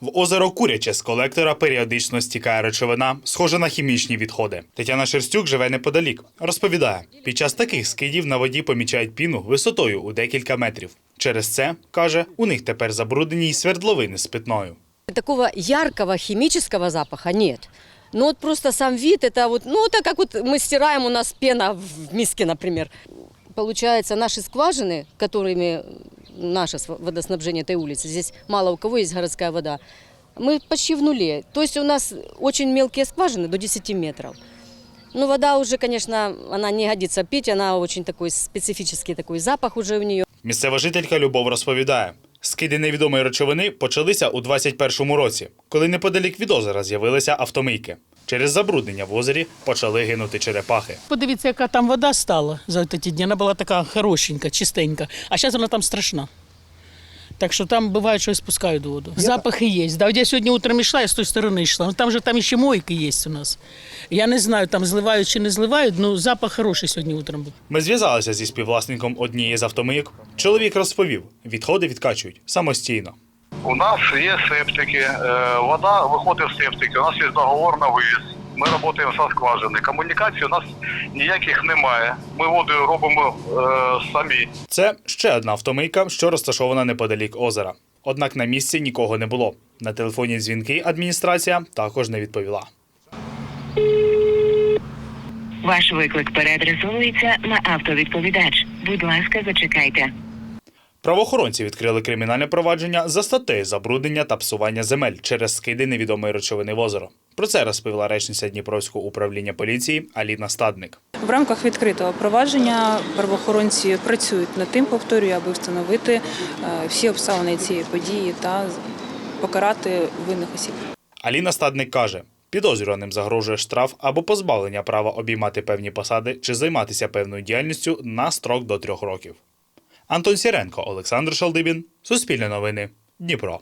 В озеро Куряче з колектора періодично стікає речовина, схожа на хімічні відходи. Тетяна Шерстюк живе неподалік. Розповідає, під час таких скидів на воді помічають піну висотою у декілька метрів. Через це, каже, у них тепер забруднені й свердловини з питною. Такого яркого химического запаха нет. Ну вот просто сам вид, это вот, ну это как вот мы стираем, у нас пена в миске, например. Получается, наши скважины, которыми наше св- водоснабжение этой улицы, здесь мало у кого есть городская вода, мы почти в нуле. То есть у нас очень мелкие скважины, до 10 метров. Ну, вода уже, конечно, она не годится пить, она очень такой специфический такой запах уже у нее. Місцева жителька Любов розповідає, скиди невідомої речовини почалися у 21-му році, коли неподалік від озера з'явилися автомийки. Через забруднення в озері почали гинути черепахи. Подивіться, яка там вода стала за ті дні. Вона була така хорошенька, чистенька, а зараз вона там страшна. Так що там буває, що і спускають воду. Запахи є. Да, от я сьогодні утром йшла, я з тої сторони йшла. Ну там же там ще мойки є у нас. Я не знаю, там зливають чи не зливають, ну запах хороший сьогодні утром був. Ми зв'язалися зі співвласником однієї з автомийок. Чоловік розповів, відходи відкачують самостійно. У нас є септики, е, вода виходить в септики, у нас є договор на вивіз. Ми працюємо зі скважини. Комунікацій у нас ніяких немає. Ми воду робимо е, самі. Це ще одна автомийка, що розташована неподалік озера. Однак на місці нікого не було. На телефонні дзвінки адміністрація також не відповіла. Ваш виклик переадресовується на автовідповідач. Будь ласка, зачекайте. Правоохоронці відкрили кримінальне провадження за статтею забруднення та псування земель через скиди невідомої речовини в озеро. Про це розповіла речниця Дніпровського управління поліції Аліна Стадник. В рамках відкритого провадження правоохоронці працюють над тим, повторюю, аби встановити е, всі обставини цієї події та покарати винних осіб. Аліна Стадник каже, підозрюваним загрожує штраф або позбавлення права обіймати певні посади чи займатися певною діяльністю на строк до трьох років. Антон Сіренко, Олександр Шалдибін, Суспільне новини, Дніпро.